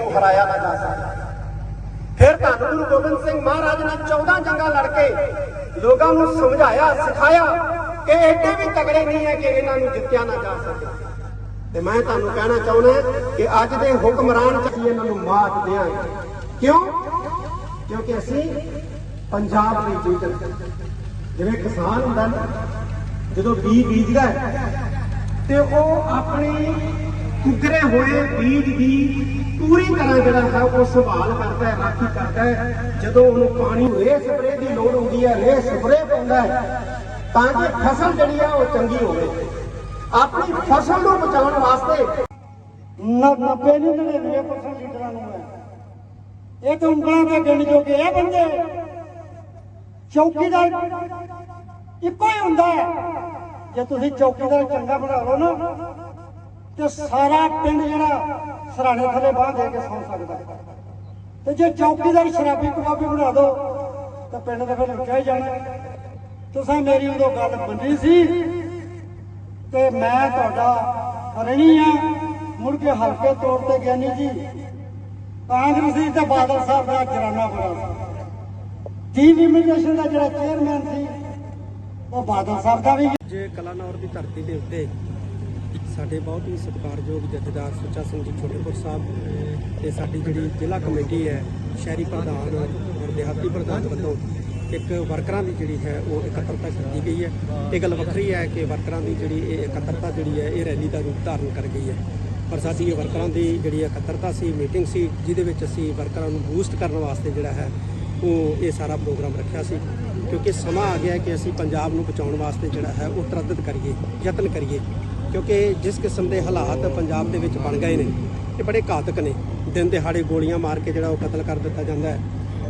ਨੂੰ ਹਰਾਇਆ ਨਾ ਜਾ ਸਕਦਾ ਫਿਰ ਧੰਨ ਗੁਰੂ ਗੋਬਿੰਦ ਸਿੰਘ ਮਹਾਰਾਜ ਨੇ 14 ਜੰਗਾਂ ਲੜ ਕੇ ਲੋਕਾਂ ਨੂੰ ਸਮਝਾਇਆ, ਸਿਖਾਇਆ ਕਿ ਐਡੇ ਵੀ ਤਗੜੇ ਨਹੀਂ ਹੈ ਕਿ ਇਹਨਾਂ ਨੂੰ ਜਿੱਤਿਆ ਨਾ ਜਾ ਸਕੇ। ਤੇ ਮੈਂ ਤੁਹਾਨੂੰ ਕਹਿਣਾ ਚਾਹੁੰਦਾ ਕਿ ਅੱਜ ਦੇ ਹੁਕਮਰਾਨ ਚ ਅਸੀਂ ਇਹਨਾਂ ਨੂੰ ਮਾਤ ਦੇਵਾਂਗੇ ਕਿਉਂ? ਕਿਉਂਕਿ ਅਸੀਂ ਪੰਜਾਬ ਲਈ ਜੀਤ ਜਿਵੇਂ ਕਿਸਾਨ ਹੁੰਦਾ ਨਾ, ਜਦੋਂ ਬੀਜ ਬੀਜਦਾ ਤੇ ਉਹ ਆਪਣੀ ਕੁਗਰੇ ਹੋਏ ਬੀਜ ਦੀ ਪੂਰੀ ਤਰ੍ਹਾਂ ਜਿਹੜਾ ਹੈ ਉਹ ਸੰਭਾਲ ਕਰਦਾ ਹੈ, ਰਾਖੀ ਕਰਦਾ ਹੈ। ਜਦੋਂ ਉਹਨੂੰ ਪਾਣੀ ਰੇ ਸਪਰੇ ਦੀ ਲੋੜ ਹੁੰਦੀ ਹੈ ਰੇ ਸਪਰੇ ਪਾਉਂਦਾ ਹੈ, ਤਾਂ ਕਿ ਫਸਲ ਜਿਹੜੀ ਹੈ ਉਹ ਚੰਗੀ ਹੋਵੇ। ਆਪਣੀ ਫਸਲ ਨੂੰ ਬਚਾਉਣ ਵਾਸਤੇ 90 ਨਹੀਂ 99% ਲੀਡਰਾਂ ਨੂੰ ਹੈ। ਇਹ ਤਾਂ ਉਂਗਲਾਂ ਦੇ ਗਿਣ ਜੋਗੇ ਇਹ ਬੰਦੇ। ਚੌਕੀਦਾਰ ਇੱਕੋ ਹੀ ਹੁੰਦਾ ਹੈ। ਜੇ ਤੁਸੀਂ ਚੌਕੀਦਾਰ ਚੰਗਾ ਬਣਾ ਲਓ ਨਾ ਤੇ ਸਾਰਾ ਪਿੰਡ ਜਿਹੜਾ ਸਰਾਣੇ ਥੱਲੇ ਬਾਹ ਦੇ ਕੇ ਸੌਂ ਸਕਦਾ ਤੇ ਜੇ ਚੌਕੀਦਾਰ ਸ਼ਰਾਬੀ ਕਬਾਬੀ ਬਣਾ ਦੋ, ਤਾਂ ਪਿੰਡ ਦੇ ਫਿਰ ਲੁੱਟਿਆ ਹੀ ਜਾਣਾ ਤੁਸੀਂ ਮੇਰੀ ਉਦੋਂ ਗੱਲ ਮੰਨੀ ਸੀ ਤੇ ਮੈਂ ਤੁਹਾਡਾ ਰਣੀ ਆ ਮੁੜ ਕੇ ਹਲਕੇ ਤੌਰ ਤੇ ਗਿਆਨੀ ਜੀ। ਕਾਂਗਰਸੀ ਤੇ ਬਾਦਲ ਸਾਹਿਬ ਦਾ ਜਰਾਨਾ ਬੜਾ ਸੀ। ਜੀ ਲਿਮਿਟੇਸ਼ਨ ਦਾ ਜਿਹੜਾ ਚੇਅਰਮੈਨ ਸੀ, ਉਹ ਬਾਦਲ ਸਾਹਿਬ ਦਾ ਵੀ ਜੇ ਕਲਾਨੌਰ ਦੀ ਧਰਤੀ ਦੇ ਉੱਤੇ ਸਾਡੇ ਬਹੁਤ ਹੀ ਸਤਿਕਾਰਯੋਗ ਜਥੇਦਾਰ ਸੁੱਚਾ ਸਿੰਘ ਜੀ ਛੋਟੇਪੁਰ ਸਾਹਿਬ ਤੇ ਸਾਡੀ ਜਿਹੜੀ ਜ਼ਿਲ੍ਹਾ ਕਮੇਟੀ ਹੈ, ਸ਼ਹਿਰੀ ਪ੍ਰਧਾਨ ਔਰ ਦਿਹਾਤੀ ਪ੍ਰਧਾਨ ਵੱਲੋਂ ਇੱਕ ਵਰਕਰਾਂ ਦੀ ਜਿਹੜੀ ਹੈ ਉਹ ਇਕੱਤਰਤਾ ਕੀਤੀ ਗਈ ਹੈ। ਇਹ ਗੱਲ ਵੱਖਰੀ ਹੈ ਕਿ ਵਰਕਰਾਂ ਦੀ ਜਿਹੜੀ ਇਹ ਇਕੱਤਰਤਾ ਜਿਹੜੀ ਹੈ, ਇਹ ਰੈਲੀ ਦਾ ਰੂਪ ਧਾਰਨ ਕਰ ਗਈ ਹੈ। ਪਰ ਸਾਡੀ ਇਹ ਵਰਕਰਾਂ ਦੀ ਜਿਹੜੀ ਇਕੱਤਰਤਾ ਸੀ, ਮੀਟਿੰਗ ਸੀ, ਜਿਹਦੇ ਵਿੱਚ ਅਸੀਂ ਵਰਕਰਾਂ ਨੂੰ ਬੂਸਟ ਕਰਨ ਵਾਸਤੇ ਜਿਹੜਾ ਹੈ, ਉਹ ਇਹ ਸਾਰਾ ਪ੍ਰੋਗਰਾਮ ਰੱਖਿਆ ਸੀ। ਕਿਉਂਕਿ ਸਮਾਂ ਆ ਗਿਆ ਕਿ ਅਸੀਂ ਪੰਜਾਬ ਨੂੰ ਬਚਾਉਣ ਵਾਸਤੇ ਜਿਹੜਾ ਹੈ, ਉਹ ਤਰੱਦਦ ਕਰੀਏ, ਯਤਨ ਕਰੀਏ। ਕਿਉਂਕਿ ਜਿਸ ਕਿਸਮ ਦੇ ਹਾਲਾਤ ਪੰਜਾਬ ਦੇ ਵਿੱਚ ਬਣ ਗਏ ਨੇ ਇਹ ਬੜੇ ਘਾਤਕ ਨੇ। ਦਿਨ ਦਿਹਾੜੇ ਗੋਲੀਆਂ ਮਾਰ ਕੇ ਜਿਹੜਾ ਉਹ ਕਤਲ ਕਰ ਦਿੱਤਾ ਜਾਂਦਾ ਹੈ।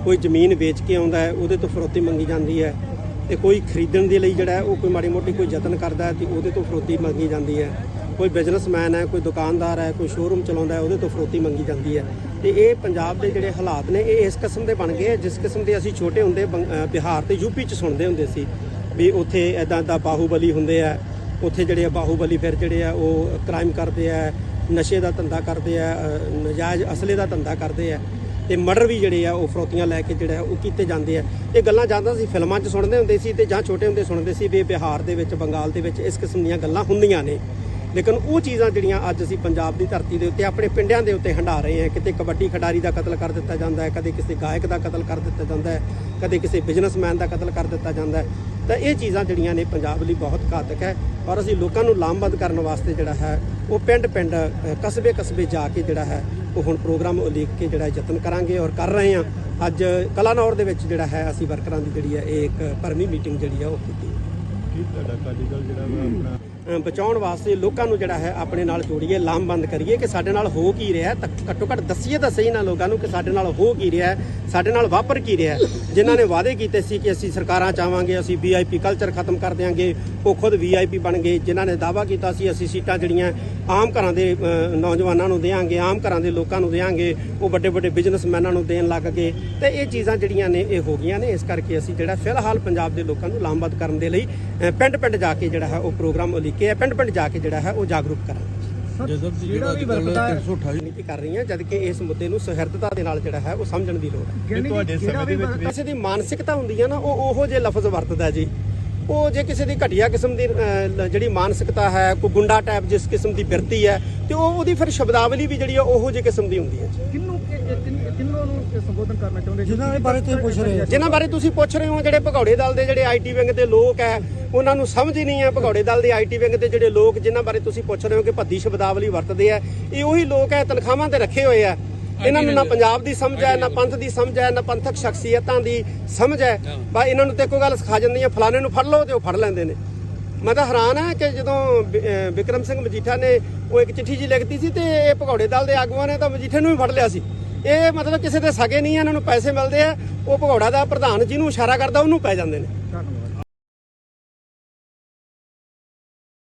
ਕੋਈ ਜ਼ਮੀਨ ਵੇਚ ਕੇ ਆਉਂਦਾ ਹੈ ਉਹਦੇ ਤੋਂ ਫਰੋਤੀ ਮੰਗੀ ਜਾਂਦੀ ਹੈ ਤੇ ਕੋਈ ਖਰੀਦਣ ਦੇ ਲਈ ਜਿਹੜਾ ਉਹ ਕੋਈ ਮਾੜੀ ਮੋਟੀ ਕੋਈ ਯਤਨ ਕਰਦਾ ਹੈ ਤੇ ਉਹਦੇ ਤੋਂ ਫਰੋਤੀ ਮੰਗੀ ਜਾਂਦੀ ਹੈ। ਕੋਈ ਬਿਜ਼ਨਸਮੈਨ ਹੈ ਕੋਈ ਦੁਕਾਨਦਾਰ ਹੈ ਕੋਈ ਸ਼ੋਰੂਮ ਚਲਾਉਂਦਾ ਹੈ ਉਹਦੇ ਤੋਂ ਫਰੋਤੀ ਮੰਗੀ ਜਾਂਦੀ ਹੈ। ਤੇ ਇਹ ਪੰਜਾਬ ਦੇ ਜਿਹੜੇ ਹਾਲਾਤ ਨੇ ਇਹ ਇਸ ਕਿਸਮ ਦੇ ਬਣ ਗਏ ਆ, ਜਿਸ ਕਿਸਮ ਦੇ ਅਸੀਂ ਛੋਟੇ ਹੁੰਦੇ ਬੰਗ- ਅਹ ਬਿਹਾਰ ਤੇ ਯੂਪੀ ਚ ਸੁਣਦੇ ਹੁੰਦੇ ਸੀ ਵੀ ਉੱਥੇ ਐਦਾਂ ਦਾ ਬਾਹੂਬਲੀ ਹੁੰਦੇ ਆ ਉੱਥੇ ਜਿਹੜੇ ਆ ਬਾਹੂਬਲੀ ਫਿਰ ਜਿਹੜੇ ਆ ਉਹ ਕ੍ਰਾਈਮ ਕਰਦੇ ਆ, ਨਸ਼ੇ ਦਾ ਧੰਦਾ ਕਰਦੇ ਆ, ਅਹ, ਨਜਾਇਜ਼ ਅਸਲੇ ਦਾ ਧੰਦਾ ਕਰਦੇ ਆ ਤੇ ਮਰਡਰ ਵੀ ਜਿਹੜੇ ਆ ਉਹ ਫਰੋਤੀਆਂ ਲੈ ਕੇ ਜਿਹੜਾ ਉਹ ਕੀਤੇ ਜਾਂਦੇ ਆ। ਇਹ ਗੱਲਾਂ ਜਾਂਦਾ ਸੀ, ਫਿਲਮਾਂ 'ਚ ਸੁਣਦੇ ਹੁੰਦੇ ਸੀ ਤੇ ਜਾਂ ਛੋਟੇ ਹੁੰਦੇ ਸੁਣਦੇ ਸੀ ਵੀ ਬਿਹਾਰ ਦੇ ਵਿੱਚ, ਬੰਗਾਲ ਦੇ ਵਿੱਚ ਇਸ ਕਿਸਮ ਦੀਆਂ ਗੱਲਾਂ ਹੁੰਦੀਆਂ ਨੇ। ਲੇਕਿਨ ਉਹ ਚੀਜ਼ਾਂ ਜਿਹੜੀਆਂ ਅੱਜ ਅਸੀਂ ਪੰਜਾਬ ਦੀ ਧਰਤੀ ਦੇ ਉੱਤੇ, ਆਪਣੇ ਪਿੰਡਾਂ ਦੇ ਉੱਤੇ ਹੰਡਾ ਰਹੇ ਹਾਂ। ਕਿਤੇ ਕਬੱਡੀ ਖਿਡਾਰੀ ਦਾ ਕਤਲ ਕਰ ਦਿੱਤਾ ਜਾਂਦਾ ਹੈ, ਕਦੇ ਕਿਸੇ ਗਾਇਕ ਦਾ ਕਤਲ ਕਰ ਦਿੱਤਾ ਜਾਂਦਾ ਹੈ, ਕਦੇ ਕਿਸੇ ਬਿਜ਼ਨਸਮੈਨ ਦਾ ਕਤਲ ਕਰ ਦਿੱਤਾ ਜਾਂਦਾ ਹੈ। ਤਾਂ ਇਹ ਚੀਜ਼ਾਂ ਜਿਹੜੀਆਂ ਨੇ ਪੰਜਾਬ ਲਈ ਬਹੁਤ ਘਾਤਕ ਹੈ ਔਰ ਅਸੀਂ ਲੋਕਾਂ ਨੂੰ ਲਾਮਬੰਦ ਕਰਨ ਵਾਸਤੇ ਜਿਹੜਾ ਹੈ, ਉਹ ਪਿੰਡ ਪਿੰਡ ਕਸਬੇ ਕਸਬੇ ਜਾ ਕੇ ਜਿਹੜਾ ਹੈ, ਉਹ ਹੁਣ ਪ੍ਰੋਗਰਾਮ ਉਲੀਕ ਕੇ ਜਿਹੜਾ ਯਤਨ ਕਰਾਂਗੇ ਔਰ ਕਰ ਰਹੇ ਹਾਂ। ਅੱਜ ਕਲਾਨੌਰ ਦੇ ਵਿੱਚ ਜਿਹੜਾ ਹੈ, ਅਸੀਂ ਵਰਕਰਾਂ ਦੀ ਜਿਹੜੀ ਹੈ, ਇਹ ਇੱਕ ਭਰਵੀਂ ਮੀਟਿੰਗ ਜਿਹੜੀ ਹੈ, ਉਹ ਕੀਤੀ। ਕੀ ਤੁਹਾਡਾ ਅਕਾਲੀ ਜਿਹੜਾ ਆਪਣਾ ਬਚਾਉਣ ਵਾਸਤੇ ਲੋਕਾਂ ਨੂੰ ਜਿਹੜਾ ਹੈ ਆਪਣੇ ਨਾਲ ਜੋੜੀਏ ਲਾਮਬੰਦ ਕਰੀਏ ਕਿ ਸਾਡੇ ਨਾਲ ਹੋ ਕੀ ਰਿਹਾ ਤਾਂ ਘੱਟੋ ਘੱਟ ਦੱਸੀਏ ਤਾਂ ਸਹੀ ਨਾ ਲੋਕਾਂ ਨੂੰ ਕਿ ਸਾਡੇ ਨਾਲ ਹੋ ਕੀ ਰਿਹਾ ਸਾਡੇ ਨਾਲ ਵਾਪਰ ਕੀ ਰਿਹਾ ਜਿਨ੍ਹਾਂ ਨੇ ਵਾਅਦੇ ਕੀਤੇ ਸੀ ਕਿ ਅਸੀਂ ਸਰਕਾਰਾਂ ਚਾਹਾਂਗੇ, ਅਸੀਂ ਵੀਆਈਪੀ ਕਲਚਰ ਖਤਮ ਕਰ ਦਿਆਂਗੇ, ਉਹ ਖੁਦ ਵੀਆਈਪੀ ਬਣ ਗਏ। ਜਿਨ੍ਹਾਂ ਨੇ ਦਾਅਵਾ ਕੀਤਾ ਸੀ, ਅਸੀਂ ਸੀਟਾਂ ਜਿਹੜੀਆਂ ਆਮ ਘਰਾਂ ਦੇ ਨੌਜਵਾਨਾਂ ਨੂੰ ਦੇਵਾਂਗੇ ਆਮ ਘਰਾਂ ਦੇ ਲੋਕਾਂ ਨੂੰ ਦੇਵਾਂਗੇ ਉਹ ਵੱਡੇ ਵੱਡੇ ਬਿਜ਼ਨਸਮੈਨਾਂ ਨੂੰ ਦੇਣ ਲੱਗ ਗਏ। ਤੇ ਇਹ ਚੀਜ਼ਾਂ ਜਿਹੜੀਆਂ ਨੇ, ਇਹ ਹੋ ਗਈਆਂ ਨੇ। ਇਸ ਕਰਕੇ ਅਸੀਂ ਜਿਹੜਾ ਫਿਲਹਾਲ ਪੰਜਾਬ ਦੇ ਲੋਕਾਂ ਨੂੰ ਲਾਮਬੰਦ ਕਰਨ ਦੇ ਲਈ ਪਿੰਡ ਪਿੰਡ ਜਾ ਕੇ ਜਿਹੜਾ ਹੈ ਉਹ ਪ੍ਰੋਗਰਾਮ ਉਲੀਕ ਹੈ ਪਿੰਡ ਪਿੰਡ ਜਾ ਕੇ ਜਿਹੜਾ ਹੈ ਉਹ ਜਾਗਰੂਕ ਕਰਾਂਗੇ ਜਦੋਂ ਜਿਹੜਾ ਅੱਜ ਕੱਲ੍ਹ 328 ਨੀਤੀ ਕਰ ਰਹੀਆਂ ਜਦ ਕਿ ਇਸ ਮੁੱਦੇ ਨੂੰ ਸੁਹਿਰਦਤਾ ਦੇ ਨਾਲ ਜਿਹੜਾ ਹੈ ਉਹ ਸਮਝਣ ਦੀ ਲੋੜ ਹੈ। ਤੁਹਾਡੇ ਸਮੇਂ ਦੇ ਵਿੱਚ ਵੀ ਕਿਸੇ ਦੀ ਮਾਨਸਿਕਤਾ ਹੁੰਦੀ ਹੈ ਨਾ ਉਹ ਉਹੋ ਜਿਹੇ ਲਫ਼ਜ਼ ਵਰਤਦਾ ਜੀ। ਉਹ ਜੇ ਕਿਸੇ ਦੀ ਘਟੀਆ ਕਿਸਮ ਦੀ ਜਿਹੜੀ ਮਾਨਸਿਕਤਾ ਹੈ ਕੋਈ ਗੁੰਡਾ ਟਾਈਪ ਜਿਸ ਕਿਸਮ ਦੀ ਬਿਰਤੀ ਹੈ ਤੇ ਉਹ ਉਹਦੀ ਫਿਰ ਸ਼ਬਦਾਵਲੀ ਵੀ ਜਿਹੜੀ ਆ ਉਹੋ ਜਿਹੇ ਕਿਸਮ ਦੀ ਹੁੰਦੀ ਹੈ ਜੀ। ਕਿੰਨੂੰ ਕਿੰਨੂੰ ਨੂੰ ਸੰਬੋਧਨ ਕਰਨਾ ਚਾਹੁੰਦੇ ਜਿਨ੍ਹਾਂ ਦੇ ਬਾਰੇ ਤੁਸੀਂ ਪੁੱਛ ਰਹੇ ਹੋ। ਜਿਨ੍ਹਾਂ ਬਾਰੇ ਤੁਸੀਂ ਪੁੱਛ ਰਹੇ ਹੋ ਜਿਹੜੇ ਭਗੌੜੇ ਦਲ ਦੇ ਜਿਹੜੇ ਆਈਟੀ ਵਿੰਗ ਦੇ ਲੋਕ ਹੈ ਉਹਨਾਂ ਨੂੰ ਸਮਝ ਹੀ ਨਹੀਂ ਹੈ ਭਗੌੜੇ ਦਲ ਦੇ ਆਈਟੀ ਵਿੰਗ ਦੇ ਜਿਹੜੇ ਲੋਕ ਜਿਨ੍ਹਾਂ ਬਾਰੇ ਤੁਸੀਂ ਪੁੱਛ ਰਹੇ ਹੋ ਕਿ ਭੱਦੀ ਸ਼ਬਦਾਵਲੀ ਵਰਤਦੇ ਆ ਇਹ ਉਹੀ ਲੋਕ ਹੈ ਤਨਖਾਹਾਂ ਤੇ ਰੱਖੇ ਹੋਏ ਆ ਇਹਨਾਂ ਨੂੰ ਨਾ ਪੰਜਾਬ ਦੀ ਸਮਝ ਹੈ ਨਾ ਪੰਥ ਦੀ ਸਮਝ ਹੈ ਨਾ ਪੰਥਕ ਸ਼ਖਸੀਅਤਾਂ ਦੀ ਸਮਝ ਹੈ। ਬਾ ਇਹਨਾਂ ਨੂੰ ਤੇ ਕੋਈ ਗੱਲ ਸਿਖਾ ਜਾਂਦੀਆਂ ਫਲਾਣੇ ਨੂੰ ਫੜ ਲਓ ਤੇ ਉਹ ਫੜ ਲੈਂਦੇ ਨੇ। ਮੈਂ ਤਾਂ ਹੈਰਾਨ ਹਾਂ ਕਿ ਜਦੋਂ ਵਿਕਰਮ ਸਿੰਘ ਮਜੀਠਾ ਨੇ ਉਹ ਇੱਕ ਚਿੱਠੀ ਜੀ ਲਿਖਤੀ ਸੀ ਤੇ ਇਹ ਭਗੌੜੇ ਦਲ ਦੇ ਆਗੂਆਂ ਨੇ ਤਾਂ ਮਜੀਠੇ ਨੂੰ ਵੀ ਫੜ ਲਿਆ ਸੀ। ਇਹ ਮਤਲਬ ਕਿਸੇ ਦੇ ਸਗੇ ਨਹੀਂ ਆ, ਇਹਨਾਂ ਨੂੰ ਪੈਸੇ ਮਿਲਦੇ ਆ ਉਹ ਭਗੌੜਾ ਦਾ ਪ੍ਰਧਾਨ ਜਿਹਨੂੰ ਇਸ਼ਾਰਾ ਕਰਦਾ ਉਹਨੂੰ ਪੈ ਜਾਂਦੇ ਨੇ।